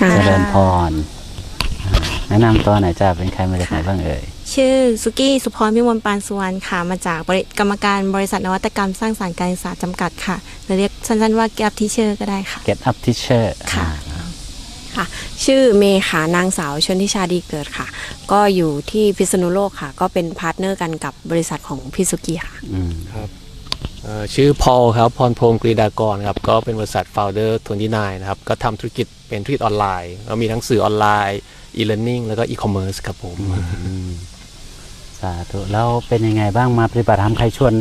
การเจริญพรอ่าแนะนำตัวหน่อยจ้าเป็นใครมาจากไหนบ้างเอ่ย ชื่อสุกี้สุพรพิมลปานสุวรรณค่ะ มาจากบริกรรมการบริษัทนวัตกรรมสร้างสรรค์การศึกษาจำกัดค่ะหรือเรียกสั้นๆว่าแก p ทีเชอร์ก็ได้ค่ะ Get Up Teacher ค่ะอ่าค่ะ ชื่อเมย์ค่ะนางสาวชนทิชาดีเกิดค่ะ ก็อยู่ที่พิษณุโลกค่ะ ก็เป็นพาร์ทเนอร์กันกับบริษัทของพี่สุกี้ค่ะ อืมเอ่อ ชื่อพอลครับพรพรหมกรีดากรครับก็เป็นบริษัท Founder 29นะครับก็ทำธุรกิจเป็นธุรกิจออนไลน์แล้วมีทั้งสื่อออนไลน์ e-learning แล้วก็ e-commerce ครับผมอืมสาธุแล้วเป็นยังไงบ้างมาปฏิบัติธรรมใครชวน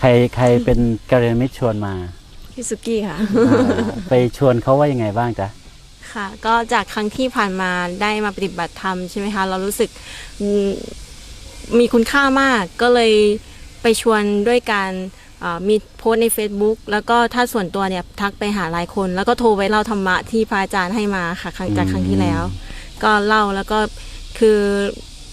ใครใครเป็นกัลยาณมิตรชวนมาพี่สุกี้ค่ะอ่าไปชวนเขาว่ายังไงบ้างจ๊ะค่ะ ก็จากครั้งที่ผ่านมาได้มาปฏิบัติธรรมใช่ไหมคะเรารู้สึกอืมมีคุณค่ามากก็เลยไปชวนด้วยการเอ่อ มีโพสต์ใน Facebook แล้วก็ถ้าส่วนตัวเนี่ยทักไปหาหลายคน แล้วก็โทรไปเล่าธรรมะที่พระอาจารย์ให้มาค่ะครั้งจากครั้งที่แล้ว ก็เล่าแล้วก็คือ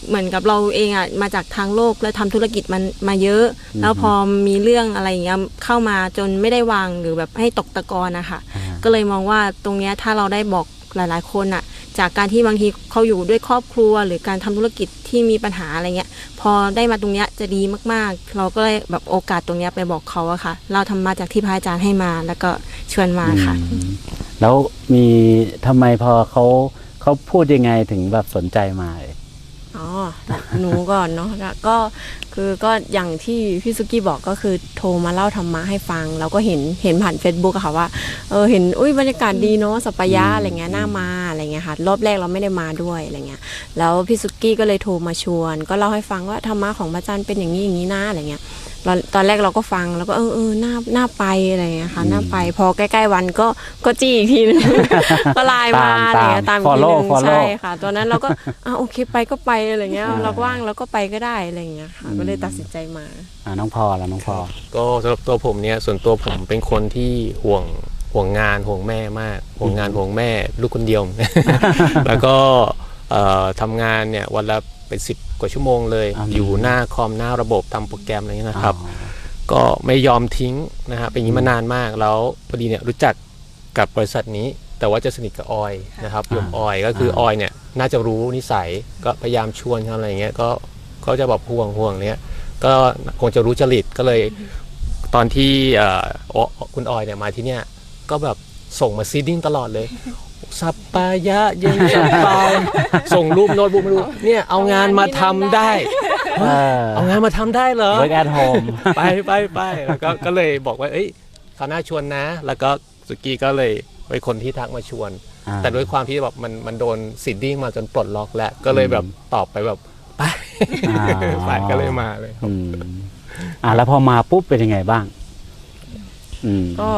เหมือนกับเราเองอะมาจากทางโลกแล้วทำธุรกิจมันมาเยอะ แล้วพอมีเรื่องอะไรอย่างเงี้ยเข้ามาจนไม่ได้วางหรือแบบให้ตกตะกอนนะคะอ่าก็เลยมองว่าตรงเนี้ยถ้าเราได้บอกหลาย ๆ คนอะ จากการที่บางทีเขาอยู่ด้วยครอบครัว หรือการทำธุรกิจที่มีปัญหาอะไรเงี้ย พอได้มาตรงเนี้ยจะดีมากๆ เราก็เลยแบบโอกาสตรงเนี้ยไปบอกเขาอะค่ะ เราทำมาจากที่พระอาจารย์ให้มา แล้วก็ชวนมาค่ะอืมแล้วมีทำไมพอเขาเขาพูดยังไงถึงแบบสนใจมาเอ่ยอ๋อ หนูก่อนเนาะแล้วก็คือก็อย่างที่พี่สุกี้บอกก็คือโทรมาเล่าธรรมะให้ฟัง แล้วก็เห็นเห็นผ่าน Facebook อะค่ะว่าเออเห็นอุ้ยบรรยากาศดีเนาะสัปยะอะไรเงี้ยน่ามาอะไรเงี้ยค่ะรอบแรกเราไม่ได้มาด้วยอะไรเงี้ยแล้วพี่สุกี้ก็เลยโทรมาชวน ก็เล่าให้ฟังว่าธรรมะของพระอาจารย์เป็นอย่างนี้อย่างนี้นะอะไรเงี้ยเรา ตอนแรกเราก็ฟังแล้วก็เออเออน่าน่าไปอะไรเงี้ยค่ะน่าไปพอใกล้ ๆ วันก็ก็จี้อีกทีนึงก็ไลน์มาอะไรเงี้ยตามอีกทีนึ follow ง follow ใช่ค่ะ ตอนนั้นเราก็อะโอเคไปก็ไปอะไรเงี้ยเราก็ว่างเราก็ไปก็ได้อะไรเงี้ยค่ะก็เลยตัดสินใจมาอ่าน้องพอแล้วน้องพอก็สำหรับตัวผมเนี่ยส่วนตัวผมเป็นคนที่ห่วงห่วงงานห่วงแม่มากห่วงงานห่วงแม่ ลูกคนเดียว แล้วก็เอ่อทำงานเนี่ยวันละเป็นสิบ กว่าชั่วโมงเลยอืมอยู่หน้าคอมหน้าระบบทำโปรแกรมอะไรเงี้ยนะครับอ๋อก็ไม่ยอมทิ้งนะฮะเป็นอย่างนี้มานานมากแล้วพอดีเนี่ยรู้จักกับบริษัทนี้ แต่ว่าจะสนิทกับออยนะครับโยมออยก็คือออยเนี่ยน่าจะรู้นิสัยก็พยายามชวนเขาอะไรเงี้ยก็ก็จะแบบห่วงห่วงเนี้ยก็คงจะรู้จริตก็เลยตอนที่เอ่ออคุณออยเนี่ยมาที่เนี่ยก็แบบส่งมาซีดิ้งตลอดเลย สัปปายะเย็นสัปปายส่งรูปโน้ตบุ๊กมาดูเนี่ยเอางานมาทำได้ เออเอางานมาทำได้เหรอ work at home ไปไปไปแล้วก็ก็เลยบอกว่าเอ้ยคราวหน้าชวนนะ แล้วก็สุกี้ก็เลยเป็นคนที่ทักมาชวน อ่า แต่ด้วยความที่แบบมันมันโดนสิดดิ้งมาจนปลดล็อกแล้ว ก็เลยแบบตอบไปแบบไปอ่าไปก็เลยมาเลย อืมอ่าแล้วพอมาปุ๊บเป็นยังไงบ้าง อืม ก็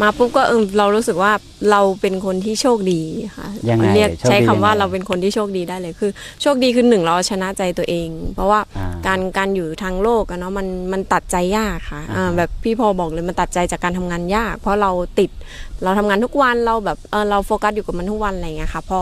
มาปุ๊บก็เออเรารู้สึกว่าเราเป็นคนที่โชคดีค่ะยังไงเรียกโชคดีใช้คำว่ายังไงเราเป็นคนที่โชคดีได้เลยคือ โชคดีคือหนึ่งเราชนะใจตัวเอง เพราะว่าอ่าการการอยู่ทางโลกอะเนาะมันมันตัดใจยากค่ะอ่าอ่าแบบพี่พอบอกเลยมันตัดใจจากการทำงานยาก เพราะเราติด เราทำงานทุกวันเราแบบเออเราโฟกัสอยู่กับมันทุกวันอะไรเงี้ยค่ะพอ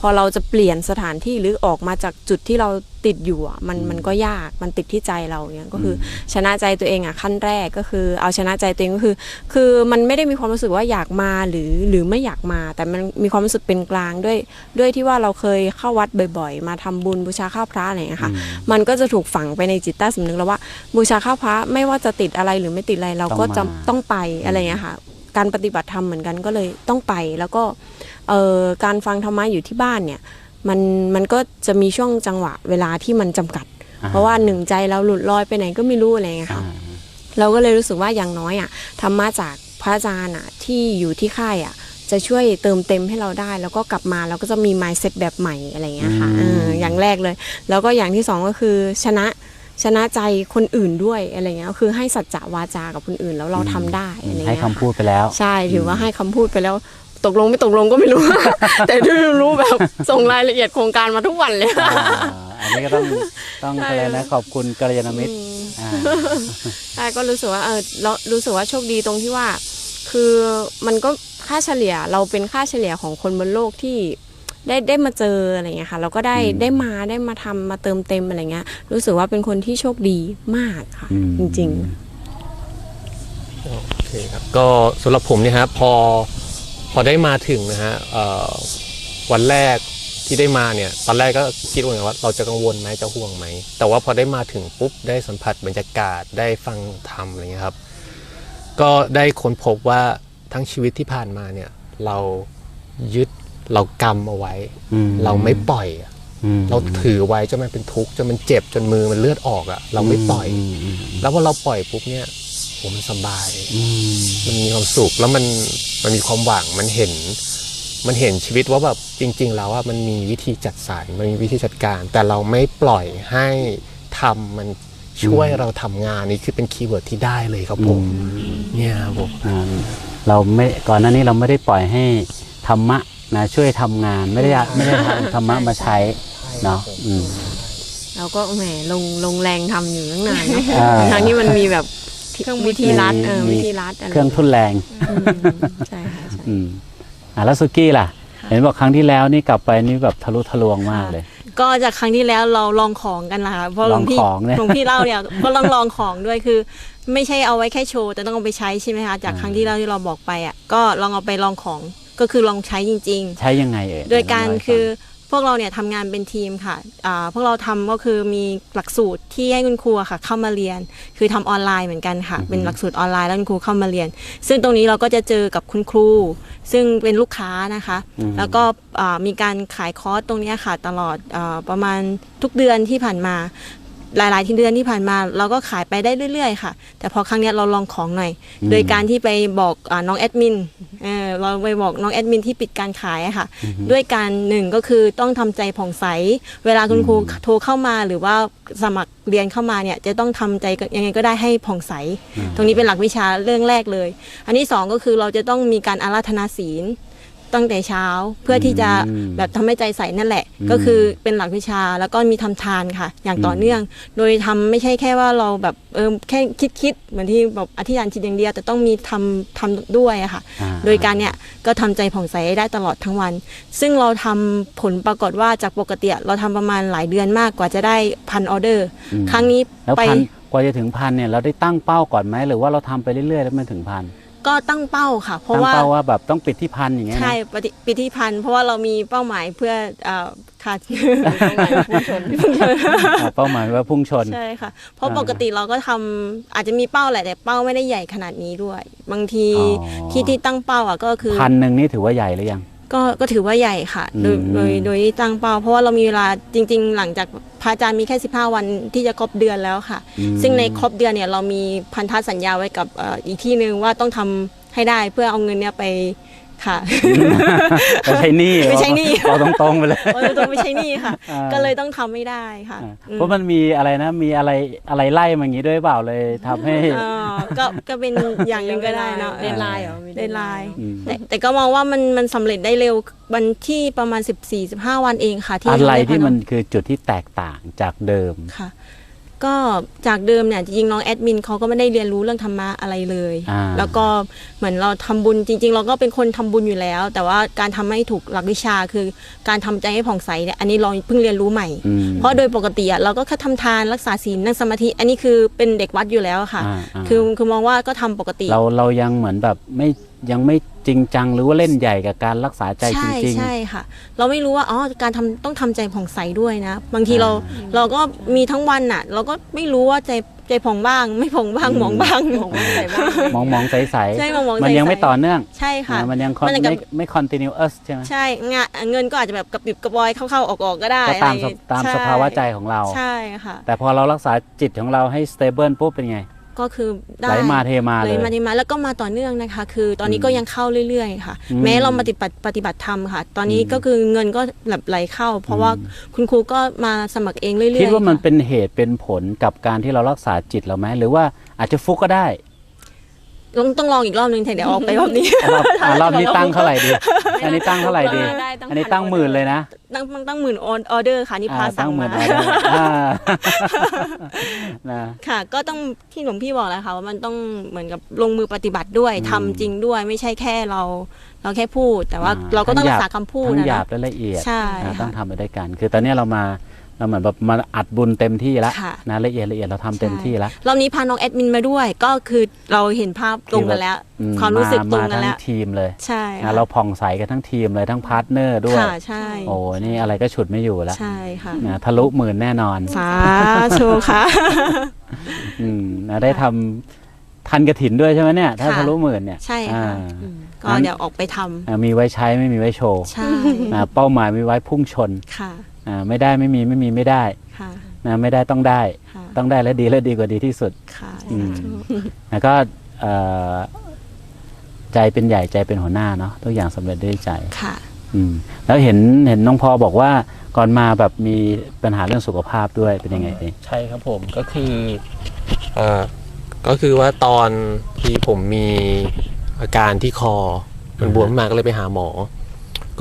พอเราจะเปลี่ยนสถานที่หรือออกมาจากจุดที่เราติดอยู่อะมันมันก็ยากมันติดที่ใจเราเนี่ยก็คืออชนะใจตัวเองอะขั้นแรกก็คือ เอาชนะใจตัวเองก็คือ คือมันไม่ได้มีความรู้สึกว่าอยากมาหรือหรือไม่อยากมา แต่มันมีความรู้สึกเป็นกลางด้วย ด้วยที่ว่าเราเคยเข้าวัดบ่อย ๆ มาทำบุญบูชาข้าวพระอะไรอย่างเงี้ยค่ะมันก็จะถูกฝังไปในจิตใต้สำนึกแล้วว่าบูชาข้าวพระไม่ว่าจะติดอะไรหรือไม่ติดอะไรเราก็จะต้องมาต้องไปอะไรอย่างเงี้ยค่ะ การปฏิบัติธรรมเหมือนกันก็เลยต้องไป แล้วก็เอ่อการฟังธรรมะอยู่ที่บ้านเนี่ยมันมันก็จะมีช่วงจังหวะเวลาที่มันจำกัดอ่าเพราะว่าหนึ่งใจเราหลุดลอยไปไหนก็ไม่รู้อะไรอย่างเงี้ยอ่าค่ะเราก็เลยรู้สึกว่าอย่างน้อยอะธรรมะจากพระอาจารย์อะที่อยู่ที่ค่ายอะจะช่วยเติมเต็มให้เราได้ แล้วก็กลับมาเราก็จะมี mindset แบบใหม่อะไรอย่างเงี้ยค่ะอืมเอออย่างแรกเลย แล้วก็อย่างที่สองก็คือชนะ ชนะใจคนอื่นด้วยอะไรเงี้ยก็คือให้สัจจะวาจากับคนอื่นแล้วเราทำได้อะไรเงี้ยให้คำพูดไปแล้ว ใช่ถือว่าให้คำพูดไปแล้วตกลงไม่ตกลงก็ไม่รู้ แต่ที่รู้แบบส่งรายละเอียดโครงการมาทุกวันเลยอ่าอันนี้ก็ต้องต้องใช่อะไรนะขอบคุณกัลยาณมิตรอืมอ่าใช่ก็รู้สึกว่าเออเรารู้สึกว่าโชคดีตรงที่ว่า คือมันก็ค่าเฉลี่ยเราเป็นค่าเฉลี่ยของคนบนโลกที่ ได้ได้มาเจออะไรเงี้ยค่ะเราก็ได้อืมได้มาได้มาทำมาเติมเต็มอะไรเงี้ย รู้สึกว่าเป็นคนที่โชคดีมากค่ะอืมจริงโอเคครับก็สำหรับผมเนี่ยฮะพอพอได้มาถึงนะฮะเอ่อวันแรกที่ได้มาเนี่ยตอนแรกก็คิดว่าไงว่าเราจะกังวลไหมจะห่วงไหม แต่ว่าพอได้มาถึงปุ๊บได้สัมผัสบรรยากาศได้ฟังธรรมอะไรเงี้ยครับ ก็ได้ค้นพบว่าทั้งชีวิตที่ผ่านมาเนี่ยเรายึด เรากำเอาไว้อืมเราไม่ปล่อยอะอืมเราถือไว้จนมันเป็นทุกข์จนมันเจ็บจนมือมันเลือดออกอะเราไม่ปล่อยมอืมแล้วพอเราปล่อยปุ๊บเนี่ยโหมันสบายอืมมันมีความสุขแล้วมันมันมีความหวังมันเห็น มันเห็นชีวิตว่าแบบจริง ๆ แล้วว่ามันมีวิธีจัดสรรมันมีวิธีจัดการ แต่เราไม่ปล่อยให้ทำมันช่วยเราทำงานนี่คือเป็นคีย์เวิร์ดที่ได้เลยครับผมเนี่ยครับผมอ่าเราไม่ก่อนหน้านี้เราไม่ได้ปล่อยให้ธรรมะ นะช่วยทำงานไม่ได้ไม่ได้เอาธรรมะมาใช้เนาะอืม เราก็แหมลงลงแรงทำอยู่ตั้งนานเนาะอ่าทางนี้มันมีแบบวิธีรัดเออมีวิธีรัดอะไรเครื่องทุนแรง อืมใช่ค่ะใช่ อืมอะแล้วสุกี้ล่ะ เห็นบอกครั้งที่แล้วนี่กลับไปนี่แบบทะลุทะลวงมากเลย ก็จากครั้งที่แล้วเราลองของกันนะคะเพราะหลวงพี่ลองของเนี่ยหลวงพี่เล่าเนี่ยก็ลองลองของด้วยคือ ไม่ใช่เอาไว้แค่โชว์แต่ต้องเอาไปใช้ใช่ไหมคะจากครั้งที่แล้วที่เราบอกไปอะก็ลองเอาไปลองของ ก็คือลองใช้จริง ๆ ใช้ยังไงเอ่ยโดยการเล่ให้ฟังคือพวกเราเนี่ยทำงานเป็นทีมค่ะอ่าพวกเราทำก็คือมีหลักสูตรที่ให้คุณครูอะค่ะ เข้ามาเรียน คือทำออนไลน์เหมือนกันค่ะ เป็นหลักสูตรออนไลน์แล้วคุณครูเข้ามาเรียน ซึ่งตรงนี้เราก็จะเจอกับคุณครู ซึ่งเป็นลูกค้านะคะอืมแล้วก็อ่ามีการขายคอร์สตรงเนี้ยค่ะ ตลอดอาประมาณทุกเดือนที่ผ่านมา หลายๆ ที่เดือนที่ผ่านมา เราก็ขายไปได้เรื่อยๆ ค่ะ แต่พอครั้งเนี้ยเราลองของหน่อย โดยการที่ไปบอกอาน้องแอดมินเออเราไปบอกน้องแอดมินที่ปิดการขายอะค่ะ ด้วยการหนึ่งก็คือต้องทำใจผ่องใส เวลาคุณครูโทรเข้ามาหรือว่าสมัครเรียนเข้ามาเนี่ยจะต้องทำใจยังไงก็ได้ให้ผ่องใส ตรงนี้เป็นหลักวิชาเรื่องแรกเลย อันที่สองก็คือเราจะต้องมีการอาราธนาศีล ตั้งแต่เช้าเพื่อที่จะอืมแบบทำให้ใจใสนั่นแหละอืมก็คือเป็นหลักวิชาแล้วก็มีทำทานค่ะ อย่างต่อเนื่อง โดยทำไม่ใช่แค่ว่าเราแบบเออแค่คิดคิดๆเหมือนที่แบบอธิษฐานจิตอย่างเดียวแต่ต้องมีทำทำด้วยอะค่ะอ่าโดยการเนี่ยก็ทำใจผ่องใสได้ตลอดทั้งวัน ซึ่งเราทำผลปรากฏว่าจากปกติอะเราทำประมาณหลายเดือนมากกว่าจะได้พันออเดอร์อืมครั้งนี้แล้วไปพันกว่าจะถึงพันเนี่ยเราได้ตั้งเป้าก่อนไหมหรือว่าเราทำไปเรื่อยๆ แล้วมันถึงพัน ก็ตั้งเป้าค่ะ เพราะตั้งว่าเป้าว่าแบบต้องปิดที่พันอย่างเงี้ยนะ ใช่ปฏิปิธิพันธ์เพราะว่าเรามีเป้าหมายเพื่อเอ่อค่ะอ่าเป้าหมายว่าพุ่งชน ใช่ค่ะ เพราะอ่าปกติเราก็ทำอาจจะมีเป้าแหละแต่เป้าไม่ได้ใหญ่ขนาดนี้ด้วย บางทีอ๋อ ที่ที่ตั้งเป้าอะก็คือพันหนึ่งนี่ถือว่าใหญ่หรือยัง ก็ก็ถือว่าใหญ่ค่ะ โดยอืม โดยโดยที่ตั้งเป้า เพราะว่าเรามีเวลาจริง ๆ หลังจาก พระอาจารย์มีแค่ 15 วันที่จะครบเดือนแล้วค่ะอืมซึ่งในครบเดือนเนี่ยเรามีพันธสัญญาไว้กับเอ่ออีกที่หนึ่งว่าต้องทำให้ได้เพื่อเอาเงินเนี่ยไป ค่ะไม่ใช่หนี้ไม่ใช่หนี้เอาตรงๆไปเลยเพราะเราต้องไม่ใช่หนี่ค่ะอ่าก็เลยต้องทำไม่ได้ค่ะอ่าอืมเพราะมันมีอะไรนะมีอะไรอะไรไล่มาอย่างนี้ด้วยเปล่าเลยทำให้เอ่อก็ก็เป็นอย่างหนึ่งก็ได้เนาะเดนไลน์เหรอมีเดนไลน์อืมแต่แต่ก็มองว่ามันมันสำเร็จได้เร็ววันที่ประมาณ 14-15 วันเองค่ะที่อะไรทำด้ที่ภายใมันคือจุดที่แตกต่างจากเดิมค่ะ ก็จากเดิมเนี่ยจริงๆน้องแอดมินเขาก็ไม่ได้เรียนรู้เรื่องธรรมะอะไรเลย อ่า แล้วก็เหมือนเราทำบุญจริง ๆ เราก็เป็นคนทำบุญอยู่แล้ว แต่ว่าการทำให้ถูกหลักวิชาคือการทำใจให้ผ่องใสเนี่ยอันนี้เราเพิ่งเรียนรู้ใหม่ อืม เพราะโดยปกติอะเราก็แค่ทำทานรักษาศีลนั่งสมาธิ อันนี้คือเป็นเด็กวัดอยู่แล้วค่ะ อ่าอ่า คือคือมองว่าก็ทำปกติ เราเรายังเหมือนแบบไม่ยังไม่ จริงจังหรือว่าเล่นใหญ่กับการรักษาใจจใช่ริงใช่ค่ะ เราไม่รู้ว่าอ๋อการทำต้องทำใจผ่องใสด้วยนะ บางทีเราอ่เราก็มีทั้งวันน่ะ เราก็ไม่รู้ว่าใจใจผ่องบ้าง ไม่ผ่องบ้างอืมหมองบ้างของว่าใส่บ้างๆมองมองใสใช่มองมองๆมันยังไม่ใสๆต่อเนื่องใช่ค่ะอ่ามันยัง con- มันยังกับไม่ไม่ continuous ใช่ไหมใช่งะเงินก็อาจจะแบบกระปิบกระบอยเข้าๆออกๆก็ได้ก็ตามอะไรสตามใช่สภาวะใจของเราใช่ค่ะแต่พอเรารักษาจิตของเราให้ stable ปุ๊บเป็นไง ก็คือได้ไหลมาเทมาไหเลลยมาเทมาแล้วก็มาต่อเนื่องนะคะ คือตอนนี้อืมก็ยังเข้าเรื่อยๆค่ะอืมแม้เราปฏิบัติปฏิบัติธรรมค่ะ ตอนนี้อืมก็คือเงินก็แบบไหลเข้า เพราะว่าอืมคุณครูก็มาสมัครเองเรื่อยๆคิดว่ามันค่ะเป็นเหตุเป็นผลกับการที่เรารักษาจิตเราไหมหรือว่าอาจจะฟุกก็ได้ ต้องต้องลองอีกรอบนึงแต่เดี๋ยวออกไปรอบนี้รอบอะรอบนี้ตั้งเท่าไหร่ดี อันนี้ตั้งเท่าไหร่ดี ได้ตั้งอันนี้ตั้งหมื่นเลยนะตั้งตั้งตั้งหมื่นออเดอร์ค่ะนี่พาอ่าสั่ตั้งงหมื่มานออเดอร์อ่านะ ค่ะ ก็ต้องที่หลวงพี่บอกแล้วค่ะว่ามันต้องเหมือนกับลงมือปฏิบัติด้วยอืม ทำจริงด้วยไม่ใช่แค่เรา เราแค่พูด แต่ว่าอ่าเราก็ต้องทั้รังกหยาษาบคำพูดทั้งนะหยาบนะและละเอียด ใช่อ่าค่ะต้องทำไปด้วยกัน คือตอนนี้เรามา เราเหมือนแบบมาอัดบุญเต็มที่แล้วค่ะนะละเอียดละเอียดเราทำเต็มที่แล้วรอบนี้พาน้องแอดมินมาด้วย ก็คือเราเห็นภาพตรงกันแล้วอืความรู้สึกตรงมากันทั้แล้วงทีมเลยใช่นะเราผ่องใสกันทั้งทีมเลยทั้งพาร์ทเนอร์ด้วยค่ะใช่โอ้นี่อะไรก็ฉุดไม่อยู่แล้วใช่ค่ะนะทะลุหมื่นแน่นอนสาธุค่ะอืมนะได้ทำทันกระถินด้วยใช่ไหมเนี่ย ถ้าค่ะทะลุหมื่นเนี่ยใช่ค่ะอ่า ก็เดี๋ยวออกไปทำอ่ามีไว้ใช้ไม่มีไว้โชว์ใช่นะเป้าหมายมีไว้พุ่งชนค่ะอ่าไม่ได้ไม่มีไม่มีไม่ได้ค่ะนะไม่ได้ต้องได้ค่ะต้องได้และดีและดีกว่าดีที่สุดค่ะอืมแล้วก็เอ่อใจเป็นใหญ่ใจเป็นหัวหน้าเนาะทุกอย่างสำเร็จด้วยใจค่ะอืมแล้วเห็นเห็นน้องพอบอกว่าก่อนมาแบบมีปัญหาเรื่องสุขภาพด้วยเป็นยังไงเองใช่ครับผมก็คือเอ่อก็คือว่าตอนที่ผมมี อาการที่คอ มันบวมขึ้นมาก็เลยไปหาหมอ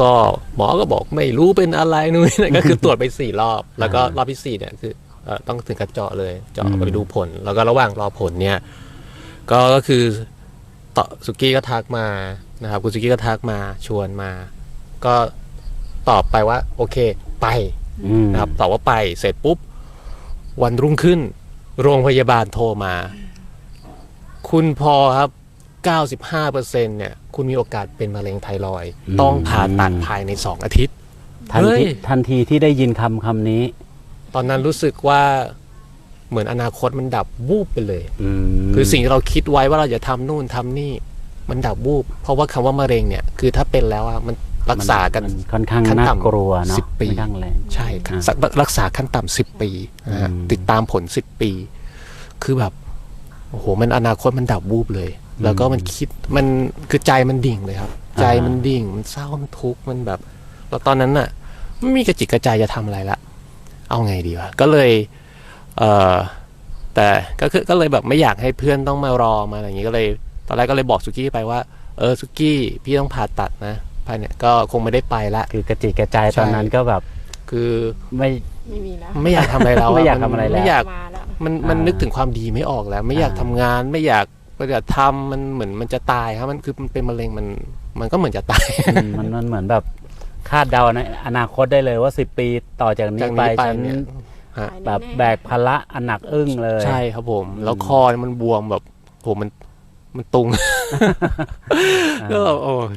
ก็หมอก็บอกไม่รู้เป็นอะไรนู่นนี่นั่นก็คือตรวจไปสี่รอบ แล้วก็รอบที่สี่เนี่ยคือเอ่อต้องถึงกับเจาะเลย เจาะไปดูผล แล้วก็ระหว่างรอผลเนี่ย ก็ก็คือต่อสุกี้ก็ทักมานะครับคุณสุกี้ก็ทักมาชวนมา ก็ตอบไปว่า โอเค ไปอืมนะครับตอบว่าไปเสร็จปุ๊บ วันรุ่งขึ้น โรงพยาบาลโทรมา คุณพอครับ 95%เนี่ยคุณมีโอกาสเป็นมะเร็งไทรอยด์ต้องผ่าตัดภายใน 2 อาทิตย์ ทันเฮ้ยทีทันทีที่ได้ยินคำคำนี้ ตอนนั้นรู้สึกว่าเหมือนอนาคตมันดับวูบไปเลยอืมคือสิ่งที่เราคิดไว้ว่าเราจะทำนู่นทำนี่ มันดับวูบ เพราะว่าคำว่ามะเร็งเนี่ย คือถ้าเป็นแล้วอะมันรักษากันมัค่อนข้างขั้นน่าต่ำกลัวเนาะสิบปีค่อนข้างแรงใช่ครับอ่าสักรักษาขั้นต่ำสิบปีนะฮะอืมติดตามผลสิบปี คือแบบโอ้โหมันอนาคตมันดับวูบเลย แล้วก็มันคิดมันคือใจมันดิ่งเลยครับ ใจมันดิ่ง มันเศร้ามันทุกข์มันแบบ แล้วตอนนั้นน่ะ ไม่มีกระจิกกระใจจะทำอะไรละ เอาไงดีวะก็เลยเอ่อแต่ก็คือก็เลยแบบไม่อยากให้เพื่อนต้องมารอมาอะไรอย่างงี้ก็เลย ตอนแรกก็เลยบอกสุกี้ไปว่า เออสุกี้พี่ต้องผ่าตัดนะภายเนี่ยก็คงไม่ได้ไปละคือกระจิกกระจายใช่ตอนนั้นก็แบบ คือไม่ไม่มีแล้วไม่อยากทำอะไรแล้วไม่อยากนทำอะไรแล้วไม่อยากมาแล้วมันมันอ่านึนึกถึงความดีไม่ออกแล้ว ไม่อยากอ่าทำงานไม่อยาก ปฏิบัติธรรมมันเหมือนมันจะตายครับมันคือมันเป็นมะเร็งมันมันก็เหมือนจะตายอืมมันมันเหมือนแบบคาดเดาในอนาคตได้เลยว่าสิบปีต่อจากนี้จากไปนี้ไปฉันเนี่ย ฮะ แบบแบกภาระอันหนักอึ้งเลย ใช่ครับผม แล้วคอเนี่ยมันบวมแบบผมมันมันตุง ก็แบบโอ้ย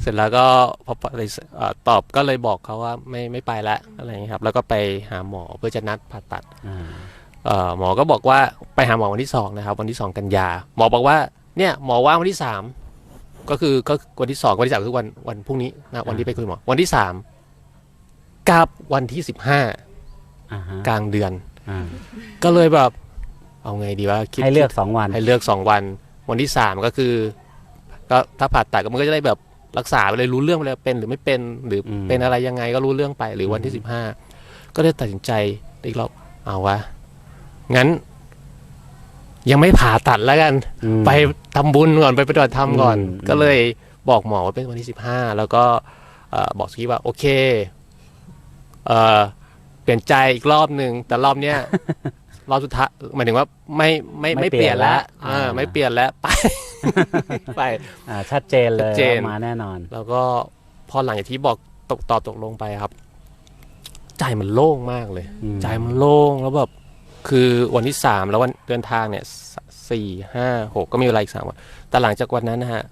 เสร็จแล้วก็พอเลยเอ่อตอบก็เลยบอกเขาว่าไม่ไม่ไปละอะไรอย่างเงี้ยครับ แล้วก็ไปหาหมอเพื่อจะนัดผ่าตัด อ่าเอ่อ หมอก็บอกว่าไปหาหมอวันที่สองนะครับวันที่สองกันยา หมอบอกว่าเนี่ยหมอว่างวันที่สามก็คือก็วันที่สองวันที่สามคือวันวันพรุ่งนี้นะวันที่ไปคุยหมอวันที่สามกับวันที่สิบห้าอ่าฮะกลางเดือนอ่าก็เลยแบบเอาไงดีวะคิดให้เลือกสองวัน ให้เลือกสองวัน วันที่สามก็คือก็ถ้าผ่าตัดก็มันก็จะได้แบบรักษาไปเลยรู้เรื่องไปเลยเป็นหรือไม่เป็นหรืออมเป็นอะไรยังไงก็รู้เรื่องไปหรือวันที่สิบห้าก็เลยตัดสินใจอีกรอบเอาวะ งั้น ยังไม่ผ่าตัดแล้วกันอืมไปทำบุญก่อนไปปฏิบัติธรรมก่อนอืมก็เลยบอกหมอว่าเป็นวันที่สิบห้าแล้วก็เอ่อบอกสกี้ว่า โอเคเอ่อเปลี่ยนใจอีกรอบหนึ่งแต่รอบเนี้ยรอบสุดท้ายหมายถึงว่าไม่ไม่ไม่ไม่เปเปลี่ลี่ยยนนแล้วละอ่าอ่าไม่เปลี่ยนแล้วไปไปอ่าชัดเจนเลยชัดเจนว่ามาแน่นอน แล้วก็พอหลังจากที่บอกตกตอบตกลงไปครับ ใจมันโล่งมากเลยอืมใจมันโล่งแล้วแบบ คือวันที่สามแล้ววันเดินทางเนี่ยสสี่ห้าหกก็มีเวลาอีกสามวันแต่หลังจากวันนั้นนะฮะ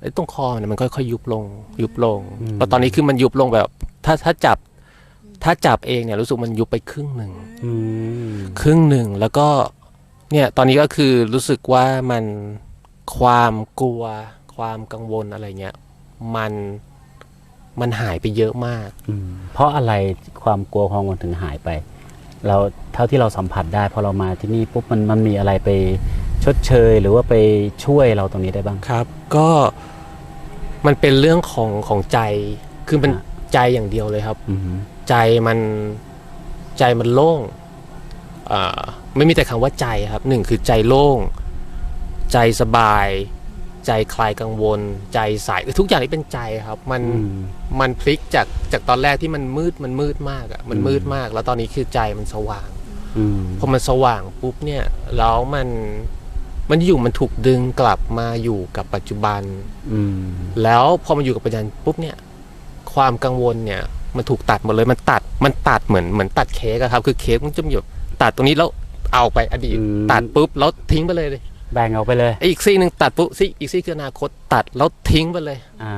ไอ้ตรงคอเนี่ยมันค่อยๆยุบลง ยุบลงแล้วตอนนี้คือมันยุบลงแบบ ถ้าถ้าจับ ถ้าจับเองเนี่ยรู้สึกมันยุบไปครึ่งหนึ่งอืมครึ่งหนึ่งแล้วก็เนี่ยตอนนี้ก็คือรู้สึกว่ามันความกลัว ความกังวลอะไรเงี้ยมันมันหายไปเยอะมากอืมเพราะอะไรความกลัวความกังวลถึงหายไป เราเท่าที่เราสัมผัสได้พอเรามาที่นี่ปุ๊บมันมันมีอะไรไปชดเชย หรือว่าไปช่วยเราตรงนี้ได้บ้างครับ ก็มันเป็นเรื่องของของใจคือมันอะใจอย่างเดียวเลยครับอืมใจมันใจมันโล่งอ่าไม่มีแต่คำว่าใจครับหนึ่งคือใจโล่ง ใจสบาย ใจคลายกังวล ใจใสทุกอย่างที่เป็นใจครับ มันอืมมันพลิกจากจากตอนแรกที่มันมืดมันมืดมากอะ่ะมันอืมมืดมาก แล้วตอนนี้คือใจมันสว่างอืมพอมันสว่างปุ๊บเนี่ยแล้วมันมันอยู่มันถูกดึงกลับมาอยู่กับปัจจุบันอืมแล้วพอมันอยู่กับปัจจุบันปุ๊บเนี่ย ความกังวลเนี่ยมันถูกตัดหมดเลยมันตัดมันตัดเหมือนเหมือนตัดเค้กอะครับ คือเค้กมันจะมีแบบตัดตรงนี้แล้วเอาไปอดีตอืมตัดปุ๊บแล้วทิ้งไปเลยเลย แบ่งออกไปเลยไอ้อีกซี่หนึ่งตัดปุ๊บซี่อีกซี่คืออนาคตตัดแล้วทิ้งไปเลย อ่า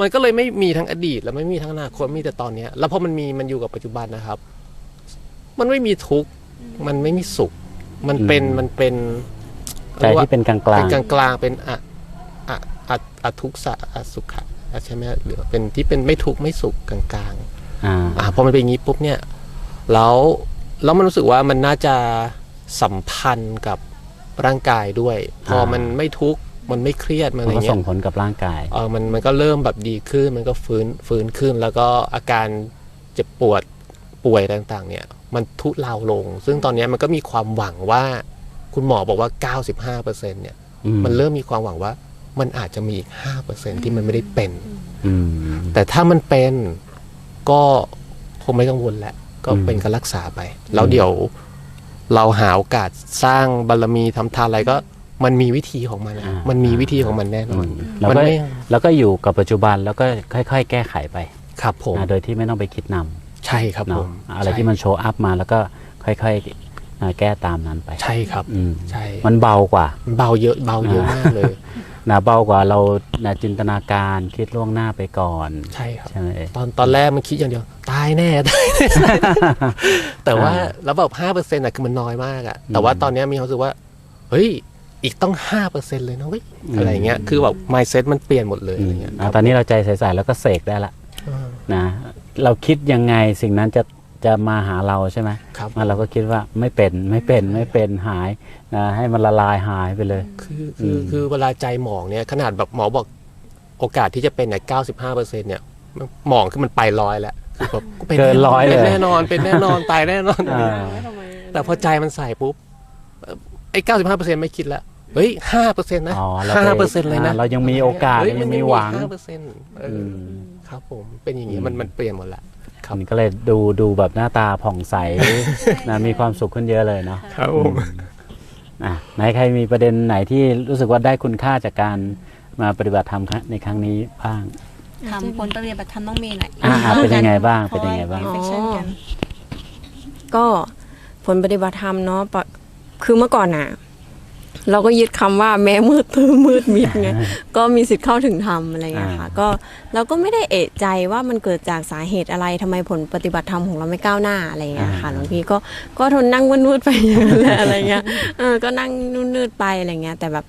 มันก็เลยไม่มีทั้งอดีต และไม่มีทั้งอนาคตมีแต่ตอนเนี้ย แล้วพอมันมีมันอยู่กับปัจจุบันนะครับ มันไม่มีทุกข์มันไม่มีสุข มันเป็นอืมมันเป็นใจที่เป็นกลางกลาเป็งนกลางกลางๆเป็นอะอะอะอะทุกข์สะอะสุขะอะใช่ไหมฮะหรือเป็นที่เป็นไม่ทุกข์ไม่สุขกลางกลางๆอ่าอ่าพอมันเป็นอย่างนี้ปุ๊บเนี่ยแล้วแล้วมันรู้สึกว่ามันน่าจะสัมพันธ์กับ ร่างกายด้วย พอมันไม่ทุกข์มันไม่เครียดมันอะมัไรนก็เงี้ส่งยผลกับร่างกาย เออมันมันก็เริ่มแบบดีขึ้น มันก็ฟื้นฟื้นขึ้น แล้วก็อาการเจ็บปวดป่วยต่างๆ เนี่ย มันทุเลาลง ซึ่งตอนเนี้ยมันก็มีความหวังว่า คุณหมอบอกว่า 95%เนี่ย อืมมันเริ่มมีความหวังว่า มันอาจจะมีอีก 5%ที่มันไม่ได้เป็น อืม แต่ถ้ามันเป็นก็คงไม่กังวลแหละ ก็อืมเป็นการรักษาไป แล้วเดี๋ยว เราหาโอกาสสร้างบารมีทำทานอะไรก็มันมีวิธีของมันนะมันมีวิธีของมันแน่นอนแล้วมันก็ไม่แล้วก็อยู่กับปัจจุบันแล้วก็ค่อย ๆ แก้ไขไป ครับผมนะโดยที่ไม่ต้องไปคิดนำใช่ครับผเนาะมอะไรที่มันโชว์อัพมาแล้วก็ค่อยๆอ่าแก้ตามนั้นไป ใช่ครับอืมใช่มันเบากว่ามันเบาเยอะเบาเยอะมากเลย นะเบากว่าเรานะจินตนาการคิดล่วงหน้าไปก่อน ใช่ครับ ใช่ไหม ตอนตอนแรกมันคิดอย่างเดียว ตายแน่ตายแน่ แต่ว่าอ่าแล้วแบบห้าเปอร์เซ็นต์อะคือมันน้อยมากอะแต่ว่าอืมตอนเนี้ยมีความรู้สึกว่า เฮ้ย อีกต้องห้าเปอร์เซ็นต์เลยนะเว้ยอะไรเงี้ย คือแบบ mindset มันเปลี่ยนหมดเลยอือะไรมเงี้ยอะตอนนี้เราใจใสๆแล้วก็เสกได้ละอ่านะเราคิดยังไงสิ่งนั้นจะ จะมาหาเราใช่ไหมครับมาเราก็คิดว่าไม่เป็นไม่เป็นไม่เป็นหายนะให้มันละลายหายไปเลย คือคือมคือเวลาใจหมองเนี่ยขนาดแบบหมอบอกโอกาสที่จะเป็นเนี่ยเก้าสิบห้าเปอร์เซ็นต์เนี่ยหมองคือมันไปร้อยแล้วคือแบบป็เกินร้อยเลยเป็นแน่นอนเป็นแน่นอนตายแน่นอนอ่าแต่พอใจมันใส่ปุ๊บเอ่อไอ้เก้าสิบห้าเปอร์เซ็นต์ไม่คิดแล้วเฮ้ยห้าเปอร์เซ็นต์นะอ๋อเราห้าไปเปอร์เซ็นต์เลยนะอ่าเรายังมีโอกาสเฮ้ยยังมีหวังห้าเปอร์เซ็นต์อืมครับผมเป็นอย่างนี้มันมันเปลี่ยนหมดละครับ มันก็เลยดูดูแบบหน้าตาผ่องใสนะมีความสุขขึ้นเยอะเลยเนาะครับผมอะไหนใครมีประเด็นไหนที่รู้สึกว่าได้คุณค่าจากการมาปฏิบัติธรรมครั้งในครั้งนี้บ้างทำผลปฏิบัติธรรมต้องมีหน่อยอ่าอ่าเป็นยังไงบ้างเป็นยังไงบ้างเพระว่ infection กันก็ผลปฏิบัติธรรมเนาะปะคือเมื่อก่อนน่ะ เราก็ยึดคำว่าแม้มืดตื้อมืดมิดไงก็มีสิทธิ์เข้าถึงธรรมอะไรเงี้ยค่ะอ่าก็เราก็ไม่ได้เอะใจว่ามันเกิดจากสาเหตุอะไรทำไมผลปฏิบัติธรรมของเราไม่ก้าวหน้าอะไรเงี้ยค่ะหลวงพี่ก็ก็ทนนั่งมืดๆไปอย่างนั้นแหละอะไรเงี้ยเออก็นั่งนืดๆไปอะไรเงี้ยแต่แบบ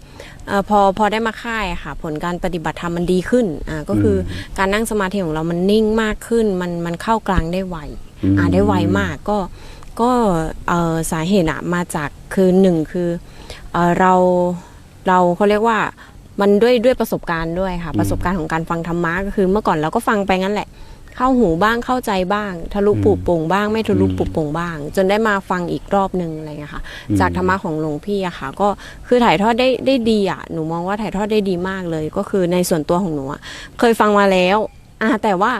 เออพอพอได้มาค่ายอะค่ะ ผลการปฏิบัติธรรมมันดีขึ้นอ่าก็คืออการนั่งสมาธิของเรามันนิ่งมากขึ้น มันมันเข้ากลางได้ไวอ่าได้ไวมากก็ก็เอ่อสาเหตุอะมาจากคือหนึ่งคือ เอ่อเราเราเขาเรียกว่ามันด้วยด้วยประสบการณ์ด้วยค่ะ ประสบการณ์ของการฟังธรรมะก็คือ เมื่อก่อนเราก็ฟังไปงั้นแหละ เข้าหูบ้างเข้าใจบ้าง ทะลุปุโป่งบ้าง ไม่ทะลุปุโป่งบ้าง จนได้มาฟังอีกรอบหนึ่งอะไรเงี้ยค่ะ อืม จากธรรมะของหลวงพี่อะค่ะ ก็คือถ่ายทอดได้ได้ดีอะหนูมองว่าถ่ายทอดได้ดีมากเลย ก็คือในส่วนตัวของหนูอะเคยฟังมาแล้วอ่าแต่ว่า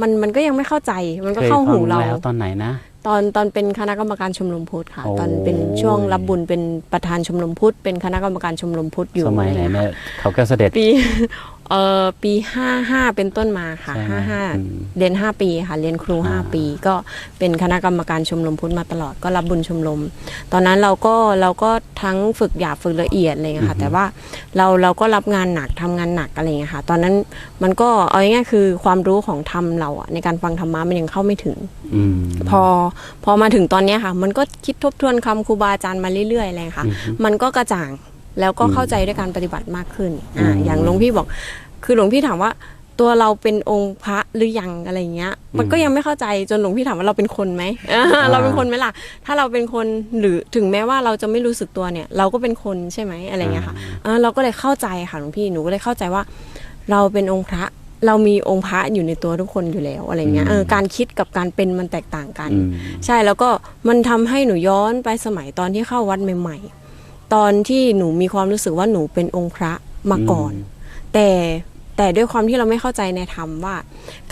มันมันก็ยังไม่เข้าใจมันก็เคยเข้าฟัหูงเรา แล้วตอนไหนนะ ตอนตอนเป็นคณะกรรมการชมรมพุทธค่ะ โอ้ ตอนเป็นช่วงรับบุญเป็นประธานชมรมพุทธเป็นคณะกรรมการชมรมพุทธอยู่สมัยไหนอะไรเนี่เงี้ยยเขาก็เสด็จปี เอ่อปีห้าห้าเป็นต้นมาค่ะใช่ไหมห้าห้าอืม เรียนห้าปีค่ะ เรียนครูห้าอ่าปี ก็เป็นคณะกรรมการชมรมพุทธมาตลอดก็รับบุญชมรม ตอนนั้นเราก็เราก็ทั้งฝึกหยาบฝึกละเอียดอะไรเงี้ยค่ะ แต่ว่าเราเราก็รับงานหนักทำงานหนักอะไรเงี้ยค่ะ ตอนนั้นมันก็เอาง่ายๆคือความรู้ของธรรมเราอะในการฟังธรรมะมันยังเข้าไม่ถึง อืม พอพอมาถึงตอนเนี้ยค่ะ มันก็คิดทบทวนคำครูบาอาจารย์มาเรื่อยๆเลยค่ะอือฮึมันก็กระจ่าง แล้วก็เข้าใจด้วยการปฏิบัติมากขึ้นอ่าอืมอย่างหลวงพี่บอก คือหลวงพี่ถามว่าตัวเราเป็นองค์พระหรือยังอะไรเงี้ย มันก็ยังไม่เข้าใจจนหลวงพี่ถามว่าเราเป็นคนไหมอ่าเราเป็นคนไหมล่ะ ถ้าเราเป็นคนหรือถึงแม้ว่าเราจะไม่รู้สึกตัวเนี่ย เราก็เป็นคนใช่ไหมอะไรเงี้ยค่ะเออเราก็เลยเข้าใจค่ะหลวงพี่หนูก็เลยเข้าใจว่า เราเป็นองค์พระเรามีองค์พระอยู่ในตัวทุกคนอยู่แล้วอะไรเงี้ยเออการคิดกับการเป็นมันแตกต่างกันอืมใช่แล้วก็มันทำให้หนูย้อนไปสมัยตอนที่เข้าวัดใหม่ๆ ตอนที่หนูมีความรู้สึกว่าหนูเป็นองค์พระมาก่อน แต่แต่ด้วยความที่เราไม่เข้าใจในธรรมว่า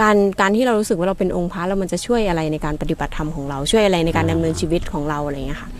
การการที่เรารู้สึกว่าเราเป็นองค์พระแล้วมันจะช่วยอะไรในการปฏิบัติธรรมของเราช่วยอะไรในการดำเนินชีวิตของเราอะไรอย่างเงี้ยค่ะ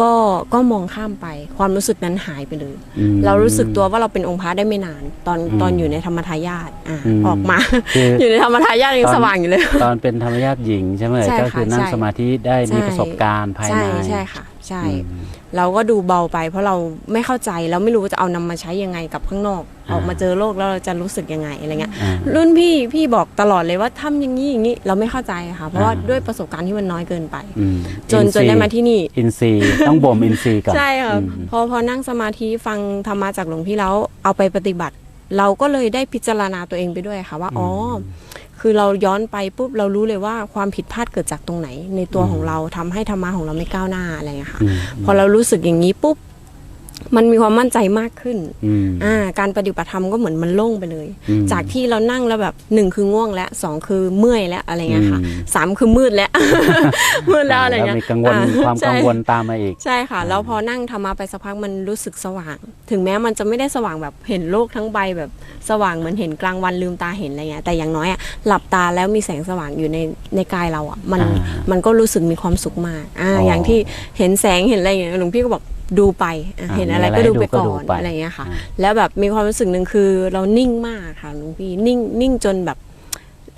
ก็ก็มองข้ามไปความรู้สึกนั้นหายไปเลย อืม เรารู้สึกตัวว่าเราเป็นองค์พระได้ไม่นาน ตอนอืมตอนอยู่ในธรรมทายาทอะอืมออกมา คือ อยู่ในธรรมทายาทยังตอนสว่างอยู่เลย ตอนเป็นธรรมญาติหญิงใช่ไหมใช่ก็ค่ะคือนั่งใช่สมาธิได้มีใช่ ประสบการณ์ภายใช่ในใช่ค่ะ ใช่ อืม เราก็ดูเบาไป เพราะเราไม่เข้าใจแล้วไม่รู้ว่าจะเอานำมาใช้ยังไงกับข้างนอกอ่าออกมาเจอโลกแล้วเราจะรู้สึกยังไงอะไรเงี้ยอ่ารุ่นพี่พี่บอกตลอดเลยว่าทำอย่างนี้อย่างนี้เราไม่เข้าใจค่ะ เพราะว่าอ่าด้วยประสบการณ์ที่มันน้อยเกินไปอืมจนจนได้มาที่นี่ อินทรีย์ต้องบ่มอินทรีย์ก่อนใช่ค่ะอืมพอพอนั่งสมาธิฟังธรรมะจากหลวงพี่แล้วเอาไปปฏิบัติ เราก็เลยได้พิจารณาตัวเองไปด้วยค่ะว่าอ๋ออ คือเราย้อนไปปุ๊บเรารู้เลยว่าความผิดพลาดเกิดจากตรงไหน ในตัวของเราทำให้ธรรมะของเราไม่ก้าวหน้าอะไรอย่างเงี้ยค่ะอืมพอเรารู้สึกอย่างนี้ปุ๊บ มันมีความมั่นใจมากขึ้นอืมอ่าการปฏิบัติธรรมก็เหมือนมันโล่งไปเลยอืมจากที่เรานั่งแล้วแบบหนึ่งคือง่วงแล้วสองคือเมื่อยแล้วอะไรเงี้ยค่ะอืมสามคือมืดแล้วมืดแล้วอะไรเงี้ยมีกังวลอ่ความใช่กังวลตามมาอีก ใช่ค่ะ แล้วพอนั่งธรรมะไปสักพักมันรู้สึกสว่าง ถึงแม้มันจะไม่ได้สว่างแบบเห็นโลกทั้งใบแบบสว่างเหมือนเห็นกลางวันลืมตาเห็นอะไรเงี้ยแต่อย่างน้อยอะหลับตาแล้วมีแสงสว่างอยู่ในในกายเราอะมันอ่ามันก็รู้สึกมีความสุขมากอ่าอ๋อออย่างที่เห็นแสงเห็นอะไรอย่างเงี้ยหลวงพี่ก็บอก ดูไปอะอ่าเห็นอะไรมีอะไรก็ดูไปให้ดูก็ก่ดูอนไปอะไรเงี้ยค่ะ อ่า แล้วแบบมีความรู้สึกหนึ่งคือเรานิ่งมากค่ะหลวงพี่นิ่งนิ่งจนแบบ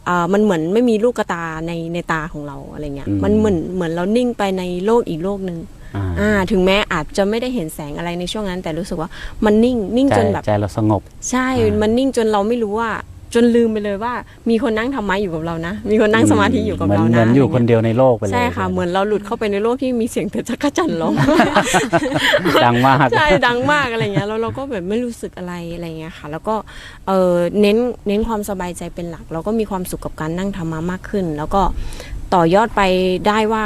อ่ามันเหมือนไม่มีลูกกระตาในในตาของเราอะไรเงี้ยอืม มันเหมือนเหมือนเรานิ่งไปในโลกอีกโลกหนึ่งอ่าอ่าถึงแม้อาจจะไม่ได้เห็นแสงอะไรในช่วงนั้น แต่รู้สึกว่ามันนิ่งนิ่งใจจนแบบ ใจเราสงบ ใช่ อ่ามั มันนิ่งจนเราไม่รู้ว่า จนลืมไปเลยว่า มีคนนั่งทำไมอยู่กับเรานะ มีคนนั่งสมาธิอยู่กับเหมืนเราเหนะมือนอยู่ะไรคนเงี้เดียวในโลกไปเลยใช่ค่ะเหมือนเราหลุดเข้าไปในโลกที่มีเสียงแต่จักรจันทร์ร้องดังมากใช่ดังมากอะไรเงี้ยแล้วเราก็แบบไม่รู้สึกอะไรอะไรเงี้ยค่ะ แล้วก็เออเน้นเน้นความสบายใจเป็นหลักแล้วก็มีความสุขกับการนั่งธรรมะมากขึ้น แล้วก็ต่อยอดไปได้ว่า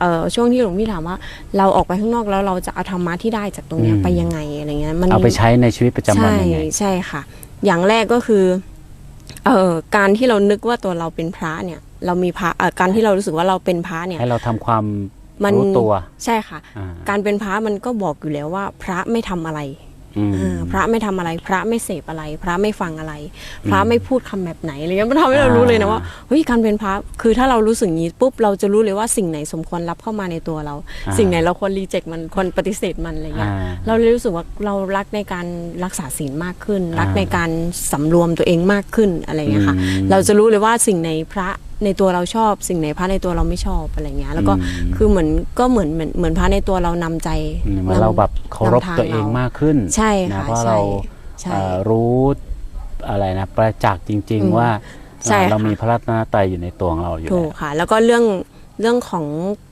เออช่วงที่หลวงพี่ถามว่า เราออกไปข้างนอกแล้วเราจะเอาธรรมะที่ได้จากตรงเนี้ยอืมไปยังไงอะไรเงี้ยมันเอาไปใช้ในชีวิตประจำวันยังไงใช่ใช่ค่ะ อย่างแรกก็คือ เอ่อการที่เรานึกว่าตัวเราเป็นพระเนี่ย เรามีพระเอ่อการที่เรารู้สึกว่าเราเป็นพระเนี่ย ให้เราทำความมันรู้ตัว ใช่ค่ะ อ่า การเป็นพระมันก็บอกอยู่แล้วว่า พระไม่ทำอะไรอืมอ่า พระไม่ทำอะไร พระไม่เสพอะไร พระไม่ฟังอะไร พระอืมไม่พูดคำแบบไหนอะไรเงี้ยมันทำให้เรารู้เลยนะว่าเฮ้ยการเป็นพระคือถ้าเรารู้สึกอย่างนี้ปุ๊บเราจะรู้เลยว่าสิ่งไหนสมควรรับเข้ามาในตัวเราอ่าสิ่งไหนเราควรรีเจ็คมันควรปฏิเสธมันอะไรเงี้ยอ่าเราเลยรู้สึกว่าเรารักในการรักษาศีลมากขึ้น รักอ่าในการสำรวมตัวเองมากขึ้นอะไรเงี้ยค่ะอืมเราจะรู้เลยว่าสิ่งในพระ ในตัวเราชอบ สิ่งในพระในตัวเราไม่ชอบอะไรเงี้ย แล้วก็อืมคือเหมือนก็เหมือนเหมือนเหมือนพระในตัวเรานำใจอืมเหมือนนำเราแบบเคารพนำทางตัวเองเรามากขึ้นใช่นะค่ะเพราะใช่เราใช่เอ่อรู้อะไรนะประจักษ์จริงอืมๆว่าใช่เราค่ะมีพระรัตนตรัยอยู่ในตัวของเราอยู่ถูกแล้วค่ะ แล้วก็เรื่อง เรื่องของ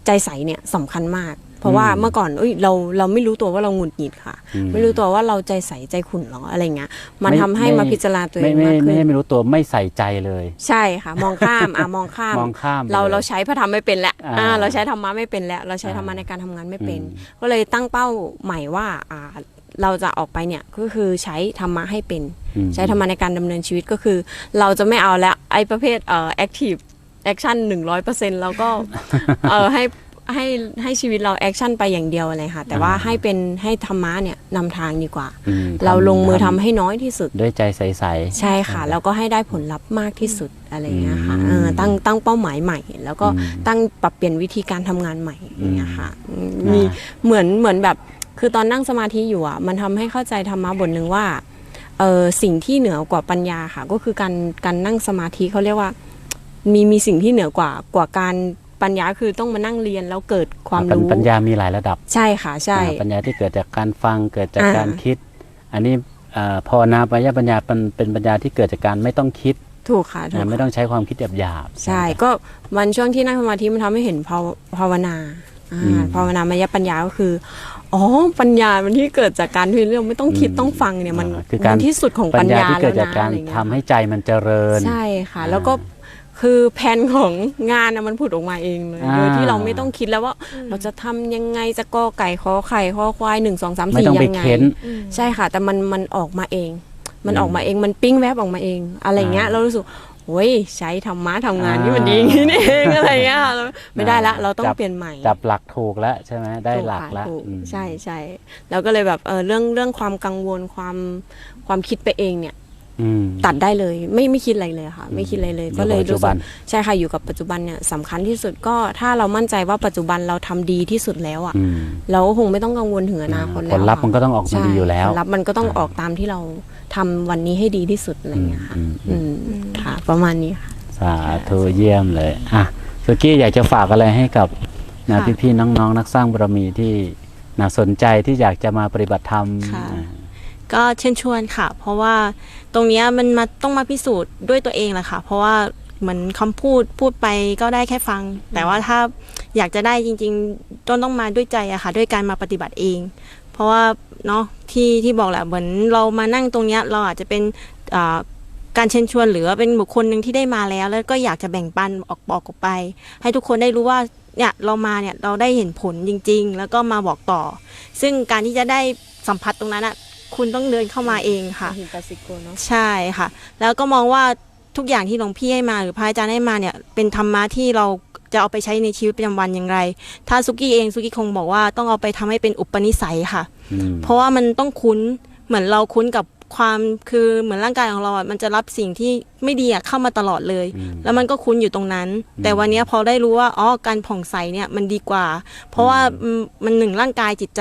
ใจใสเนี่ยสำคัญมาก เพราะว่าอืมเมื่อก่อนเอ้ยเราเราไม่รู้ตัวว่าเราหงุดหงิดค่ะ อืม ไม่รู้ตัวว่าเราใจใสใจขุ่นหรออะไรเงี้ยมันไม่ทำให้ไม่มาพิจารณาตัวเอไม่งไม่มากขึ้ไม่นให้ไม่รู้ตัวไม่ใส่ใจเลย ใช่ค่ะ มองข้ามอะมองข้าม มองข้ามไปเราลย เราใช้พระธรรมไม่เป็นแล้วอ่าอ่าเราใช้ธรรมะไม่เป็นแล้ว เราใช้ธรรมะอ่าในการทำงานไม่เป็น อืม ก็เลยตั้งเป้าใหม่ว่าอ่าเราจะออกไปเนี่ยก็คือใช้ธรรมะให้เป็น อืม ใช้ธรรมะในการดำเนินชีวิตก็คือ เราจะไม่เอาแล้วไอ้ประเภทเอ่อแอคทีฟ แอคชั่นหนึ่งร้อยเปอร์เซ็นต์แล้วก็เออให้ให้ให้ชีวิตเราแอคชั่นไปอย่างเดียวอะไรค่ะ แต่ว่าอ่าให้เป็นให้ธรรมะเนี่ยนำทางดีกว่า อืมเราลงมือทำทให้น้อยที่สุด ด้วยใจใส ใช่ค่ะ แล้วก็ให้ได้ผลลัพธ์มากที่สุดอะไรอย่างเงี้ยค่ะอืมเออตั้งตั้งเป้าหมายใหม่ แล้วก็อืมตั้งปรับเปลี่ยนวิธีการทำงานใหม่อย่างเงี้ยค่ะอืมอ่ามีมีเหมือนเหมือนแบบคือตอนนั่งสมาธิอยู่อะมันทำให้เข้าใจธรรมะบทหนึ่งว่าเออสิ่งที่เหนือกว่าปัญญาค่ะ ก็คือการการนั่งสมาธิเขาเรียกว่า มีมีสิ่งที่เหนือกว่ากว่าการปัญญาคือต้องมานั่งเรียนแล้วเกิดๆความปัญรู้ปัญญามีหลายระดับ ใช่ค่ะใช่อ่าปัญญาที่เกิดจากการฟังเกิดจากอ่าการคิด อันนี้อ่าภาวนาปัญญาปัญญาเป็นเป็นปัญญาที่เกิดจากการไม่ต้องคิดถูกค่ะถูกนะไม่ค่ะต้องใช้ความคิดหยาบๆใช่ก็วันช่วงที่นั่งสมาธิมันทำให้เห็นภาวภาวนาอ่าอืมภาวนามยปัญญาก็คืออ๋อปัญญามันที่เกิดจากการที่เราไม่ต้องคิดอืมต้องฟังเนี่ยมันอ่าคือการมันที่สุดของปัปัญญญาญาที่เกิดแล้วจากนะการอะไรเงี้ยทำให้ใจมันเจริญใช่ค่ะอ่าแล้วก็ คือแผนของงานนะมันผุดออกมาเองเลยอ่า โดยที่เราไม่ต้องคิดแล้วว่า เราจะทำยังไงจะกอไก่ขอไข่ขอควายหนึ่งสองสามไม่สี่ต้องไปยังไง เค้น ใช่ค่ะ แต่มันมันออกมาเอง มันอืมออกมาเองมันปิ้งแวบออกมาเอง อะไรเงี้ยอ่าเรารู้สึกโอ้ยใช้ธรรมะทำงานอ่านี่มันดีอย่างนี้นี่เองอะไรเงี้ยค่ะเราไม่ได้ละเราต้องจับ เปลี่ยนใหม่จับหลักถูกแล้วใช่ไหมได้ถูกหลักค่ะแล้วถูกอืม ใช่ใช่แล้วก็เลยแบบเออเรื่องเรื่องความกังวลความความคิดไปเองเนี่ยอืม ตัดได้เลยไม่ไม่คิดอะไรเลยค่ะ ไม่คิดอะไรเลยอยู่ก็เลยกับปัจจุบันรู้สึกใช่ค่ะอยู่กับปัจจุบันเนี่ยสำคัญที่สุดก็ถ้าเรามั่นใจว่าปัจจุบันเราทำดีที่สุดแล้วอะอืมเราก็คงไม่ต้องกังวลถึงอนาคตแล้วผลลัพธ์มันก็ต้องออกมาใช่ดีอยู่แล้วผลลัพธ์มันก็ต้องออกตามที่เราทำวันนี้ให้ดีที่สุดอะไรอย่างเงี้ยค่ะอืมอืมอืมค่ะ ประมาณนี้ค่ะสาธุเยี่ยมเลยอะสุกี้อยากจะฝากอะไรให้กับนะค่ะพี่ๆน้องๆ นักสร้างบารมีที่นะสนใจที่อยากจะมาปฏิบัติธรรมค่ะอ่า ก็เชิญชวนค่ะ เพราะว่าตรงเนี้ยมันมาต้องมาพิสูจน์ด้วยตัวเองแหละค่ะ เพราะว่าเหมือนคำพูดพูดไปก็ได้แค่ฟัง แต่ว่าถ้าอยากจะได้จริงๆต้องต้องมาด้วยใจอะค่ะ ด้วยการมาปฏิบัติเอง เพราะว่าเนาะที่ที่บอกแหละเหมือนเรามานั่งตรงเนี้ยเราอาจจะเป็นอ่าการเชิญชวนหรือว่าเป็นบุคคลหนึ่งที่ได้มาแล้ว แล้วก็อยากจะแบ่งปันออกบอกออกไป ให้ทุกคนได้รู้ว่าเนี่ยเรามาเนี่ยเราได้เห็นผลจริง ๆ แล้วก็มาบอกต่อ ซึ่งการที่จะได้สัมผัสตรงนั้นอะ คุณต้องเดินเข้ามาเองค่ะหินปาซิโกเนาะใช่ค่ะ แล้วก็มองว่าทุกอย่างที่หลวงพี่ให้มาหรือพระอาจารย์ให้มาเนี่ยเป็นธรรมะที่เราจะเอาไปใช้ในชีวิตประจำวันอย่างไร ถ้าซุกี้เองซุกี้คงบอกว่าต้องเอาไปทำให้เป็นอุปนิสัยค่ะ เพราะว่ามันต้องคุ้นเหมือนเราคุ้นกับ ความคือเหมือนร่างกายของเราอะมันจะรับสิ่งที่ไม่ดีอะเข้ามาตลอดเลยอืมแล้วมันก็คุ้นอยู่ตรงนั้น แต่วันเนี้ยพอได้รู้ว่าอ๋อการผ่องใสเนี่ยมันดีกว่า เพราะว่าอืมมันหนึ่งร่างกายจิตใจ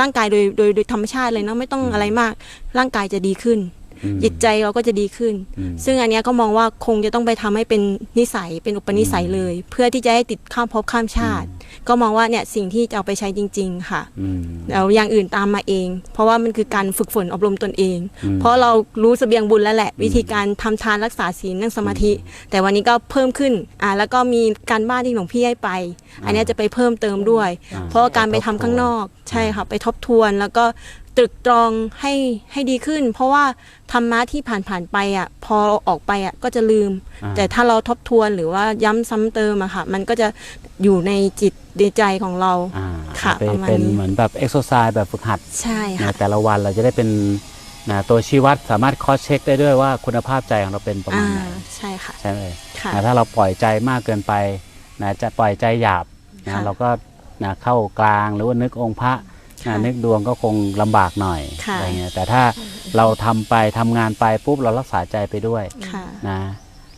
ร่างกายโดยโดยโดยธรรมชาติเลยเนาะไม่ต้องอะไรมาก ร่างกายจะดีขึ้นอืมจิตใจเราก็จะดีขึ้นอืมซึ่งอันเนี้ยก็มองว่าคงจะต้องไปทำให้เป็นนิสัยเป็นอุปนิสัยเลย เพื่อที่จะให้ติดข้ามภพข้ามชาติ ก็มองว่าเนี่ยสิ่งที่จะเอาไปใช้จริง ๆ ค่ะอืมแล้วอย่างอื่นตามมาเอง เพราะว่ามันคือการฝึกฝนอบรมตนเองอืมเพราะเรารู้เสบียงบุญแล้วแหละ วิธีการทำทานรักษาศีลนั่งสมาธิ แต่วันนี้ก็เพิ่มขึ้นอ่าแล้วก็มีการบ้านที่หลวงพี่ให้ไป อันเนี้ยจะไปเพิ่มเติมด้วยอ่าเพราะว่าการไปทำข้างนอกใช่ค่ะไปทบทวนแล้วก็ตรึกตรองให้ให้ดีขึ้น เพราะว่าธรรมะที่ผ่านผ่านๆไปอะพอออกไปอะก็จะลืมอ่าแต่ถ้าเราทบทวนหรือว่าย้ำซ้ำเติมอะค่ะ มันก็จะอยู่ในจิต ในใจของเรา อ่าค่ะไปประมาณเป็นนี้ เหมือนแบบเอ็กโซไซส์แบบฝึกหัดใช่ในค่ะแต่ละวันเราจะได้เป็นนะตัวชี้วัดสามารถคอสเช็คได้ด้วยว่าคุณภาพใจของเราเป็นประมาณไหนอ่าใช่ค่ะ ใช่ไหมค่ะ นะถ้าเราปล่อยใจมากเกินไปนะจะปล่อยใจหยาบนะค่ะเราก็นะเข้ากลางหรือว่านึกองค์พระนะค่ะนึกดวงก็คงลำบากหน่อยค่ะ อะไรเงี้ยแต่ถ้าเราทำไปทำงานไปปุ๊บเรารักษาใจไปด้วย ค่ะ นะ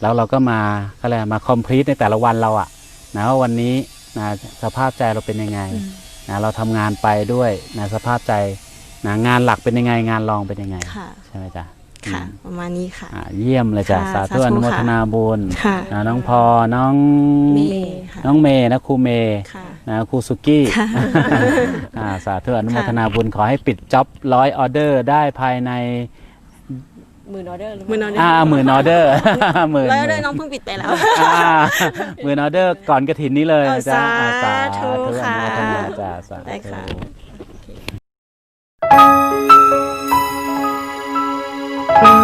แล้วเราก็มาก็เลยกมาคอมพลีทในแต่ละวันเราอะนะว่าวันนี้ นะสภาพใจเราเป็นยังไงนะเราทำงานไปด้วยนะสภาพใจนะงานหลักเป็นยังไงงานรองเป็นยังไงค่ะใช่ไหมจ๊ะค่ะอืมประมาณนี้ค่ะอ่าเยี่ยมเลยจ้ะค่ะสาธุสาธุอนุโมทนาบุญค่ะนะน้องพอน้องเมย์ค่ะน้องเมย์นะครูเมย์ค่ะนะครูสุกี้ค่ะอ่าสาธุอนุโมทนาบุญขอให้ปิดจ็อบร้อยออเดอร์ได้ภายใน หมื่นออเดอร์หเล่มื่นออเดอร์ อ่าหมื่นออเดอร์ หมื่นร้ออเดอร์น้องเพิ่งปิดไปแล้ว อ่าหมื่นออเดอร์ก่อนกระถินนี้เลยจ้าสาธุค่ะอนุโมทนาจ้าสาได้ธุ ค่ะ